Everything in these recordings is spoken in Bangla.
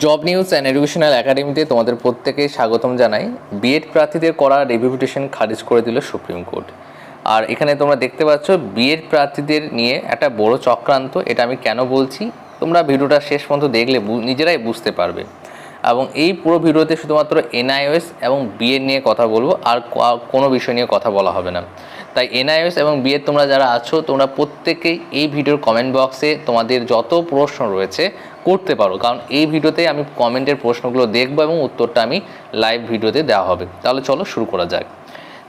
জব নিউজ অ্যান্ড এডুকেশনাল একাডেমিতে তোমাদের প্রত্যেকে স্বাগতম জানাই। বিএড প্রার্থীদের করা রিভিউটেশন খারিজ করে দিল সুপ্রিম কোর্ট। আর এখানে তোমরা দেখতে পাচ্ছ বিএড প্রার্থীদের নিয়ে একটা বড় চক্রান্ত, এটা আমি কেন বলছি? তোমরা ভিডিওটা শেষ পর্যন্ত দেখলে নিজেরাই বুঝতে পারবে। এবং এই পুরো ভিডিওতে শুধুমাত্র এনআইওএস এবং বিএড নিয়ে কথা বলব, আর কোনো বিষয় নিয়ে কথা বলা হবে না। তাই এনআইএস এবং বিএড তোমরা যারা আছো, তোমরা প্রত্যেকেই এই ভিডিওর কমেন্ট বক্সে তোমাদের যত প্রশ্ন রয়েছে করতে পারো। কারণ এই ভিডিওতে আমি কমেন্টের প্রশ্নগুলো দেখব এবং উত্তরটা আমি লাইভ ভিডিওতে দেওয়া হবে। তাহলে চলো শুরু করা যাক।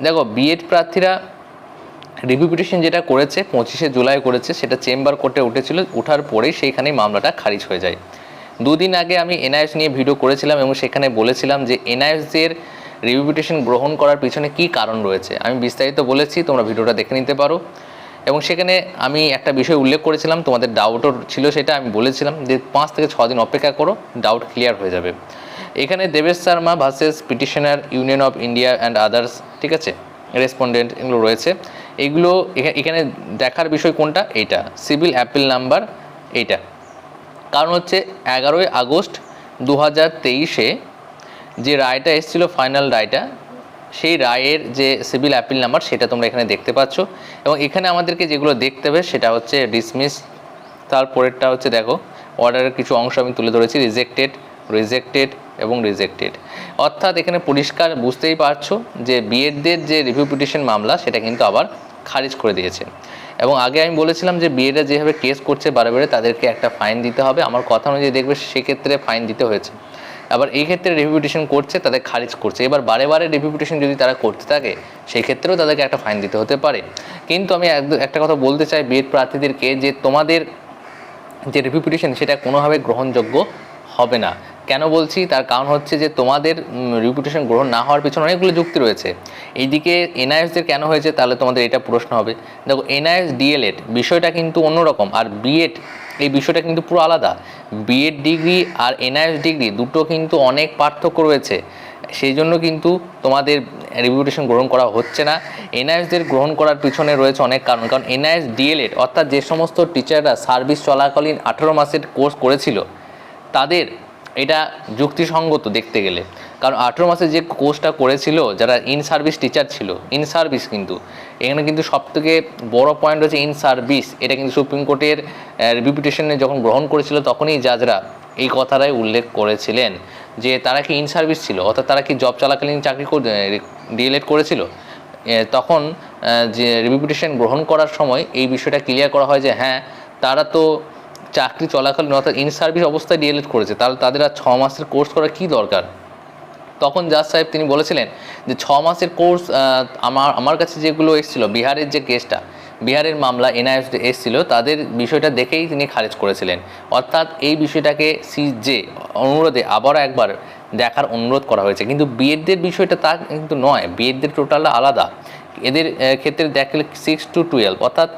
দেখো বিএড প্রার্থীরা রিভিউ পিটিশন যেটা করেছে, পঁচিশে জুলাই করেছে, সেটা চেম্বার কোর্টে উঠেছিল ওঠার পরেই সেইখানেই মামলাটা খারিজ হয়ে যায়। দুদিন আগে আমি এনআইএস নিয়ে ভিডিও করেছিলাম এবং সেখানে বলেছিলাম যে এনআইএসদের রিভিউ পিটিশন গ্রহণ করার পিছনে কী কারণ রয়েছে? আমি বিস্তারিত বলেছি, তোমরা ভিডিওটা দেখে নিতে পারো। এবং সেখানে আমি একটা বিষয় উল্লেখ করেছিলাম, তোমাদের ডাউটও ছিল সেটা আমি বলেছিলাম যে পাঁচ থেকে ছ দিন অপেক্ষা করো ডাউট ক্লিয়ার হয়ে যাবে। এখানে Devesh Sharma versus petitioner union of India and others ঠিক আছে? রেসপন্ডেন্ট এগুলো রয়েছে। এগুলো এখা- এখানে দেখার বিষয় কোনটা? এইটা। সিভিল অ্যাপিল নাম্বার এইটা। কারণ হচ্ছে এগারোই আগস্ট দু হাজার তেইশে যে রায়টা এসেছিল ফাইনাল রায়টা, সেই রায়ের যে সিভিল অ্যাপিল নাম্বার সেটা তোমরা এখানে দেখতে পাচ্ছ। এবং এখানে আমাদেরকে যেগুলো দেখতে হবে, সেটা হচ্ছে ডিসমিস তারপরেরটা হচ্ছে দেখো অর্ডারের কিছু অংশ আমি তুলে ধরেছি রিজেক্টেড রিজেক্টেড এবং রিজেক্টেড অর্থাৎ এখানে পরিষ্কার বুঝতেই পারছ যে বিএডদের যে রিভিউ পিটিশন মামলা, সেটা কিন্তু আবার খারিজ করে দিয়েছে। এবং আগে আমি বলেছিলাম যে বিএডরা যেভাবে কেস করছে বারে তাদেরকে একটা ফাইন দিতে হবে। আমার কথা অনুযায়ী দেখবে, সেক্ষেত্রে ফাইন দিতে হয়েছে। আবার এই ক্ষেত্রে রিভিউটেশন করছে, তাদের খারিজ করছে। এবার বারে বারে রিভিউটেশন যদি তারা করতে থাকে সেই ক্ষেত্রেও তাদেরকে একটা ফাইন দিতে হতে পারে। কিন্তু আমি এক- একটা কথা বলতে চাই বিএড প্রার্থীদেরকে, যে তোমাদের যে রিভিউটেশন সেটা কোনোভাবে গ্রহণযোগ্য হবে না। কেন বলছি? তার কারণ হচ্ছে যে তোমাদের রিপুটেশন গ্রহণ না হওয়ার পিছনে অনেকগুলো যুক্তি রয়েছে। এইদিকে এনআইএসদের কেন হয়েছে? তাহলে তোমাদের এটা প্রশ্ন হবে। দেখো, এনআইএস, ডিএলএড, বিষয়টা কিন্তু অন্যরকম। আর বিএড এই বিষয়টা কিন্তু পুরো আলাদা। বিএড ডিগ্রি আর এনআইএস ডিগ্রি দুটো কিন্তু অনেক পার্থক্য রয়েছে। সেই জন্য কিন্তু তোমাদের রিভিউটেশন গ্রহণ করা হচ্ছে না। এনআইএসদের গ্রহণ করার পিছনে রয়েছে অনেক কারণ। কারণ এনআইএস ডিএলএড অর্থাৎ যে সমস্ত টিচাররা সার্ভিস চলাকালীন আঠেরো মাসের কোর্স করেছিল, তাদের এটা যুক্তিসঙ্গত দেখতে গেলে। কারণ আঠেরো মাসে যে কোর্সটা করেছিল, যারা ইন সার্ভিস টিচার ছিল ইন সার্ভিস কিন্তু, এখানে কিন্তু সবথেকে বড় পয়েন্ট হচ্ছে ইন সার্ভিস এটা কিন্তু সুপ্রিম কোর্টের রিপিটেশনে যখন গ্রহণ করেছিল তখনই জাজরা এই কথাটাই উল্লেখ করেছিলেন, যে তারা কি ইন সার্ভিস ছিল, অর্থাৎ তারা কি জব চলাকালীন চাকরি ডিএলএড করেছিল? তখন যে রিপিটেশন গ্রহণ করার সময় এই বিষয়টা ক্লিয়ার করা হয় যে হ্যাঁ তারা তো চাকরি চলাকালীন অর্থাৎ ইন সার্ভিস অবস্থায় ডিএলএড করেছে, তাহলে তাদের আর ছ মাসের কোর্স করার কী দরকার? তখন জাজ সাহেব তিনি বলেছিলেন যে ছ মাসের কোর্স আমার আমার কাছে যেগুলো এসেছিল, বিহারের যে কেসটা বিহারের মামলা এনআইএস এসেছিল, তাদের বিষয়টা দেখেই তিনি খারিজ করেছিলেন। অর্থাৎ এই বিষয়টাকে সিজে অনুরোধে আবারও একবার দেখার অনুরোধ করা হয়েছে। কিন্তু বিএডদের বিষয়টা তা কিন্তু নয় বিএডদের টোটালটা আলাদা। এদের ক্ষেত্রে দেখলে সিক্স টু টুয়েলভ অর্থাৎ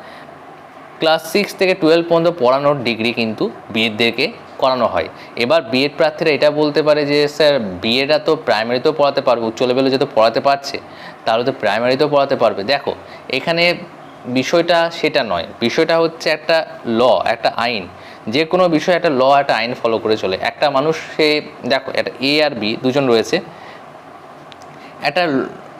ক্লাস সিক্স থেকে টুয়েলভ পর্যন্ত পড়ানোর ডিগ্রি কিন্তু বিএডদেরকে করানো হয়। এবার বিএড প্রার্থীরা এটা বলতে পারে যে, স্যার বিএডরা তো প্রাইমারিতেও পড়াতে পারবে, উচ্চ লেভেলে যেহেতু পড়াতে পারছে, তাহলে তো প্রাইমারিতেও পড়াতে পারবে। দেখো, এখানে বিষয়টা সেটা নয়। বিষয়টা হচ্ছে একটা ল একটা আইন। যে কোনো বিষয়ে একটা ল একটা আইন ফলো করে চলে। একটা মানুষ, সে দেখো, একটা এ আর বি দুজন রয়েছে। একটা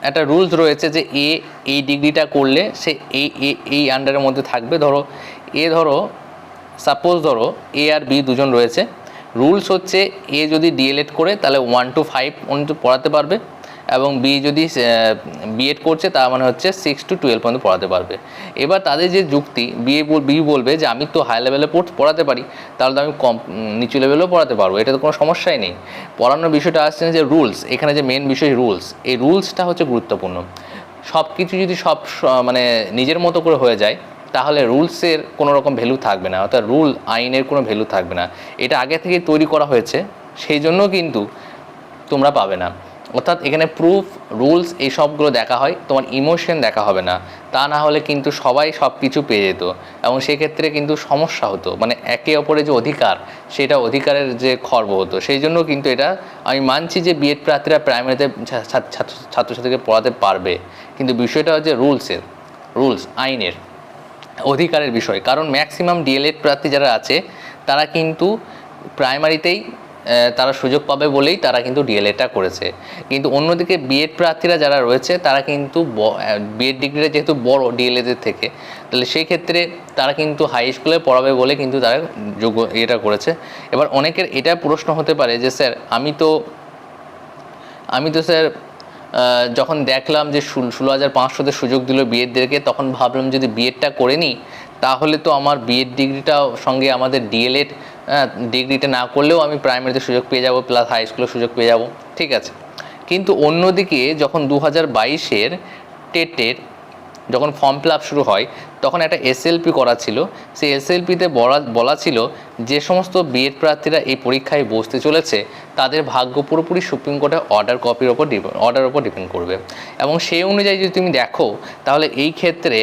একটা রুলস রয়েছে যে এ এই ডিগ্রিটা করলে সে এই এই আন্ডারের মধ্যে থাকবে। ধরো এ ধরো সাপোজ ধরো এ আর বি দুজন রয়েছে। রুলস হচ্ছে এ যদি ডিএলএড করে, তাহলে ওয়ান টু ফাইভ পর্যন্ত পড়াতে পারবে। এবং বি যদি বিএড করছে, তার মানে হচ্ছে সিক্স টু টুয়েলভ পর্যন্ত পড়াতে পারবে। এবার তাদের যে যুক্তি বিএ বি বলবে যে আমি তো হাই লেভেলে পড়াতে পারি, তাহলে তো আমি কম নিচু লেভেলেও পড়াতে পারব। এটা তো কোনো সমস্যাই নেই। পড়ানোর বিষয়টা আসছে যে রুলস এখানে যে মেন বিষয় রুলস এই রুলসটা হচ্ছে গুরুত্বপূর্ণ। সব কিছু যদি সব মানে নিজের মতো করে হয়ে যায় তাহলে রুলসের কোনো রকম ভ্যালু থাকবে না, অর্থাৎ রুল আইনের কোনো ভ্যালু থাকবে না। এটা আগে থেকে তৈরি করা হয়েছে, সেই জন্য কিন্তু তোমরা পাবে না। অর্থাৎ এখানে প্রুফ রুলস এই সবগুলো দেখা হয়, তোমার ইমোশন দেখা হবে না। তা না হলে কিন্তু সবাই সব কিছু পেয়ে যেত এবং সেক্ষেত্রে কিন্তু সমস্যা হতো। মানে একে অপরের যে অধিকার, সেটা অধিকারের যে খর্ব হতো। সেই জন্য কিন্তু এটা আমি মানছি যে বিএড প্রার্থীরা প্রাইমারিতে ছাত্রছাত্রীকে পড়াতে পারবে। কিন্তু বিষয়টা হচ্ছে রুলসের রুলস আইনের। অধিকারের বিষয়। কারণ ম্যাক্সিমাম ডিএলএড প্রার্থী যারা আছে, তারা কিন্তু প্রাইমারিতেই তারা সুযোগ পাবে বলেই তারা কিন্তু ডিএলএডটা করেছে। কিন্তু অন্যদিকে বিএড প্রার্থীরা যারা রয়েছে, তারা কিন্তু বিএড ডিগ্রিটা যেহেতু বড় ডিএলএদের থেকে, তাহলে সেই ক্ষেত্রে তারা কিন্তু হাই স্কুলে পড়াবে বলে কিন্তু তারা যোগ্য এটা করেছে। এবার অনেকের এটা প্রশ্ন হতে পারে যে, স্যার, আমি তো আমি তো স্যার যখন দেখলাম যে ষোল- হাজার পাঁচশোতে সুযোগ দিল বিএডদেরকে তখন ভাবলাম যদি বিএডটা করে নিই, তাহলে তো আমার বিএড ডিগ্রিটা সঙ্গে আমাদের ডিএলএড ডিগ্রিটা না করলেও আমি প্রাইমারিতে সুযোগ পেয়ে যাব প্লাস হাই স্কুলের সুযোগ পেয়ে যাব, ঠিক আছে? কিন্তু অন্যদিকে যখন দু হাজার বাইশের টেটের যখন ফর্ম ফিল শুরু হয়, তখন একটা এসএলপি করা ছিল। সেই এসএলপিতে বলা বলা ছিল যে সমস্ত বিএড প্রার্থীরা এই পরীক্ষায় বসতে চলেছে, তাদের ভাগ্য পুরোপুরি সুপ্রিম কোর্টের অর্ডার কপির ওপর অর্ডার ওপর ডিপেন্ড করবে। এবং সেই অনুযায়ী যদি তুমি দেখো, তাহলে এই ক্ষেত্রে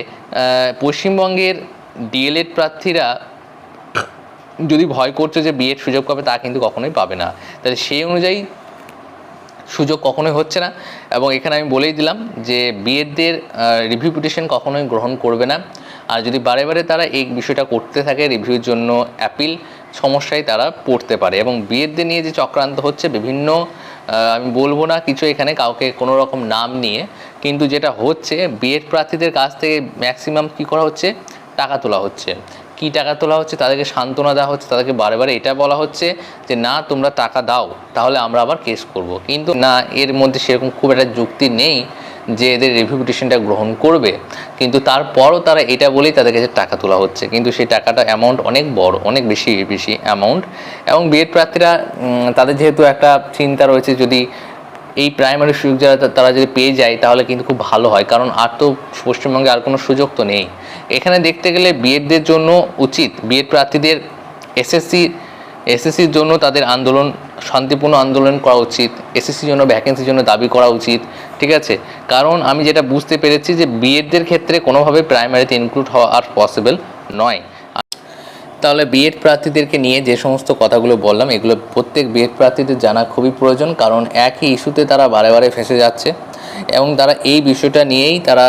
পশ্চিমবঙ্গের ডিএলএড প্রার্থীরা যদি ভয় করছে যে বিএড সুযোগ পাবে, তা কিন্তু কখনোই পাবে না। তাহলে সেই অনুযায়ী সুযোগ কখনোই হচ্ছে না। এবং এখানে আমি বলেই দিলাম যে বিএডদের রিভিউ পিটিশন কখনোই গ্রহণ করবে না। আর যদি বারে বারে তারা এই বিষয়টা করতে থাকে রিভিউর জন্য অ্যাপিল সমস্যায় তারা পড়তে পারে। এবং বিএডদের নিয়ে যে চক্রান্ত হচ্ছে, বিভিন্ন আমি বলব না কিছু এখানে কাউকে কোনো রকম নাম নিয়ে, কিন্তু যেটা হচ্ছে, বিএড প্রার্থীদের কাছ থেকে ম্যাক্সিমাম কী করা হচ্ছে? টাকা তোলা হচ্ছে। কী টাকা তোলা হচ্ছে, তাদেরকে সান্ত্বনা দেওয়া হচ্ছে, তাদেরকে বারে এটা বলা হচ্ছে যে, না, তোমরা টাকা দাও, তাহলে আমরা আবার কেস করব। কিন্তু না, এর মধ্যে সেরকম খুব একটা যুক্তি নেই যে, এদের রিভিউ পিটিশনটা গ্রহণ করবে। কিন্তু তারপরও তারা এটা বলেই তাদের কাছে টাকা তোলা হচ্ছে। কিন্তু সেই টাকাটা অ্যামাউন্ট অনেক বড়, অনেক বেশি বেশি অ্যামাউন্ট এবং বিএড প্রার্থীরা তাদের যেহেতু একটা চিন্তা রয়েছে, যদি এই প্রাইমারি সুযোগ যারা তারা যদি পেয়ে যায়, তাহলে কিন্তু খুব ভালো হয়। কারণ আর তো পশ্চিমবঙ্গে আর কোনো সুযোগ তো নেই। এখানে দেখতে গেলে বিএডদের জন্য উচিত বিএড প্রার্থীদের এসএসসি এসএসসির জন্য তাদের আন্দোলন, শান্তিপূর্ণ আন্দোলন করা উচিত এসএসসির জন্য ভ্যাকেন্সির জন্য দাবি করা উচিত, ঠিক আছে? কারণ আমি যেটা বুঝতে পেরেছি যে বিএডদের ক্ষেত্রে কোনোভাবে প্রাইমারিতে ইনক্লুড হওয়া আর পসিবল নয়। তাহলে বিএড প্রার্থীদেরকে নিয়ে যে সমস্ত কথাগুলো বললাম, এগুলো প্রত্যেক বিএড প্রার্থীদের জানা খুবই প্রয়োজন, কারণ একই ইস্যুতে তারা বারে বারে ফেসে যাচ্ছে এবং তারা এই বিষয়টা নিয়েই তারা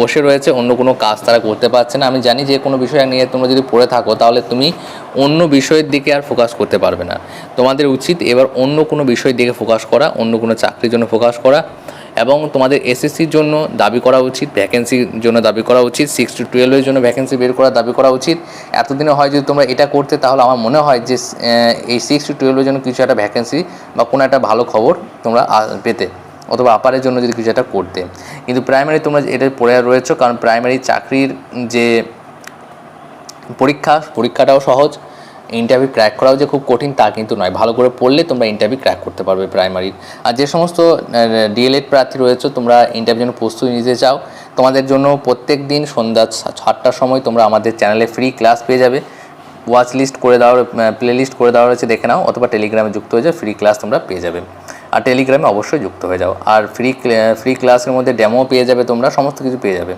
বসে রয়েছে, অন্য কোনো কাজ তারা করতে পারছে না। আমি জানি যে কোনো বিষয় নিয়ে তোমরা যদি পড়ে থাকো, তাহলে তুমি অন্য বিষয়ের দিকে আর ফোকাস করতে পারবে না। তোমাদের উচিত এবার অন্য কোনো বিষয়ের দিকে ফোকাস করা, অন্য কোনো চাকরির জন্য ফোকাস করা। এবং তোমাদের এসএসসির জন্য দাবি করা উচিত ভ্যাকেন্সির জন্য দাবি করা উচিত সিক্স টু টুয়েলভের জন্য ভ্যাকেন্সি বের করার দাবি করা উচিত। এতদিনে হয় যদি তোমরা এটা করতে, তাহলে আমার মনে হয় যে এই সিক্স টু টুয়েলভের জন্য কিছু একটা ভ্যাকেন্সি বা কোনো একটা ভালো খবর তোমরা পেতে, অথবা আপারের জন্য যদি কিছু একটা করতে। কিন্তু প্রাইমারি তোমরা এটা পড়ে রয়েছো, কারণ প্রাইমারি চাকরির যে পরীক্ষা, পরীক্ষাটাও সহজ ইন্টারভিউ ক্র্যাক করাও যে খুব কঠিন তা কিন্তু নয়। ভালো করে পড়লে তোমরা ইন্টারভিউ ক্র্যাক করতে পারবে প্রাইমারির আর যে সমস্ত ডিএলএড প্রার্থী রয়েছে, তোমরা ইন্টারভিউ জন্য প্রস্তুতি নিতে চাও, তোমাদের জন্য প্রত্যেক দিন সন্ধ্যা সাতটার সময় তোমরা আমাদের চ্যানেলে ফ্রি ক্লাস পেয়ে যাবে। ওয়াচ লিস্ট করে দেওয়ার প্লে লিস্ট করে দেওয়া রয়েছে, দেখে নাও, অথবা টেলিগ্রামে যুক্ত হয়ে যাও ফ্রি ক্লাস তোমরা পেয়ে যাবে। আর টেলিগ্রামে অবশ্যই যুক্ত হয়ে যাও। আর ফ্রি ফ্রি ক্লাসের মধ্যে ডেমো পেয়ে যাবে তোমরা, সমস্ত কিছু পেয়ে যাবে।